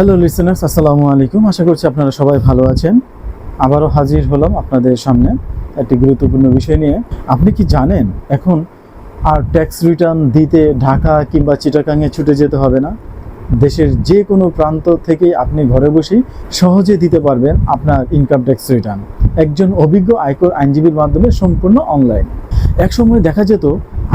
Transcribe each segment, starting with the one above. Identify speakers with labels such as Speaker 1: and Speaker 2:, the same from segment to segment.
Speaker 1: Hello listeners আসসালামু আলাইকুম। আশা করছি আপনারা সবাই ভালো আছেন। আবারও হাজির হলাম আপনাদের সামনে একটি গুরুত্বপূর্ণ বিষয় নিয়ে। আপনি কি জানেন, এখন আর ট্যাক্স রিটার্ন দিতে ঢাকা কিংবা চিটাগাংয়ে ছুটে যেতে হবে না? দেশের যে কোনো প্রান্ত থেকে আপনি ঘরে বসেই সহজে দিতে পারবেন আপনার ইনকাম ট্যাক্স রিটার্ন একজন অভিজ্ঞ আয়কর আইনজীবীর মাধ্যমে সম্পূর্ণ অনলাইন একসময় দেখা যেত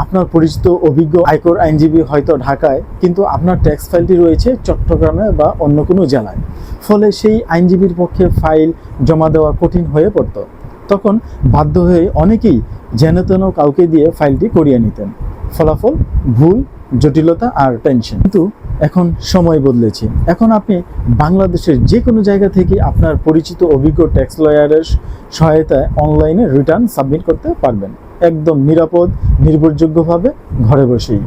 Speaker 1: আপনার পরিচিত অভিজ্ঞ আয়কর আইনজীবী হয়তো ঢাকায়, কিন্তু আপনার ট্যাক্স ফাইলটি রয়েছে চট্টগ্রামে বা অন্য কোনো জেলায়। ফলে সেই আইনজীবীর পক্ষে ফাইল জমা দেওয়া কঠিন হয়ে পড়ত। তখন বাধ্য হয়ে অনেকেই যেন তেন কাউকে দিয়ে ফাইলটি করিয়ে নিতেন। ফলাফল, ভুল, জটিলতা আর টেনশন কিন্তু এখন সময় বদলেছে। এখন আপনি বাংলাদেশের যে কোনো জায়গা থেকে আপনার পরিচিত অভিজ্ঞ ট্যাক্স লয়ারের সহায়তায় অনলাইনে রিটার্ন সাবমিট করতে পারবেন। একদম নিরাপদ, নির্ভরযোগ্যভাবে ঘরে বসেই।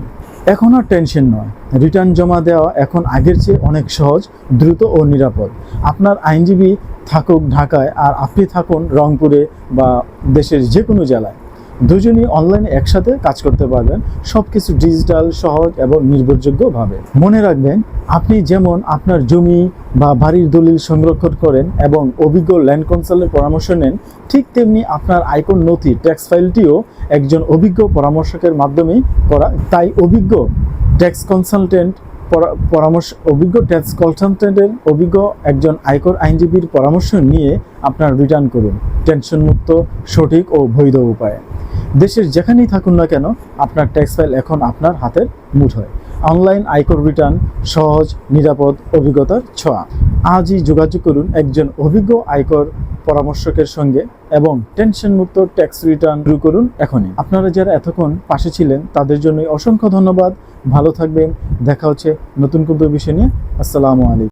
Speaker 1: এখন আর টেনশন নয়। রিটার্ন জমা দেওয়া এখন আগের চেয়ে অনেক সহজ, দ্রুত ও নিরাপদ। আপনার আইনজীবী থাকুক ঢাকায় আর আপনি থাকুন রংপুরে বা দেশের যে কোনো জেলায়। দুজনই অনলাইনে একসাথে কাজ করতে পারবেন। সব কিছু ডিজিটাল সহজ এবং নির্ভরযোগ্যভাবে। মনে রাখবেন, আপনি যেমন আপনার জমি বা বাড়ির দলিল সংরক্ষণ করেন এবং অভিজ্ঞ ল্যান্ড কনসালের পরামর্শ নেন, ঠিক তেমনি আপনার আয়কর নথি ট্যাক্স ফাইলটিও একজন অভিজ্ঞ পরামর্শকের মাধ্যমেই করা তাই অভিজ্ঞ ট্যাক্স কনসালটেন্ট পরামর্শ, অভিজ্ঞ ট্যাক্স কনসালটেন্টের অভিজ্ঞ একজন আয়কর আইনজীবীর পরামর্শ নিয়ে আপনার রিটার্ন করুন। টেনশনমুক্ত, সঠিক ও বৈধ উপায়ে। দেশের যেখানেই থাকুন না কেন, আপনার ট্যাক্স ফাইল এখন আপনার হাতের মুঠোয়। অনলাইন আয়কর রিটার্ন সহজ, নিরাপদ, অভিজ্ঞতার ছোঁয়া। আজই যোগাযোগ করুন একজন অভিজ্ঞ আয়কর পরামর্শকের সঙ্গে এবং টেনশনমুক্ত ট্যাক্স রিটার্ন শুরু করুন এখনই। আপনারা যারা এতক্ষণ পাশে ছিলেন, তাদের জন্য অসংখ্য ধন্যবাদ। ভালো থাকবেন। দেখা হচ্ছে নতুন কোনো বিষয় নিয়ে। আসসালামু আলাইকুম।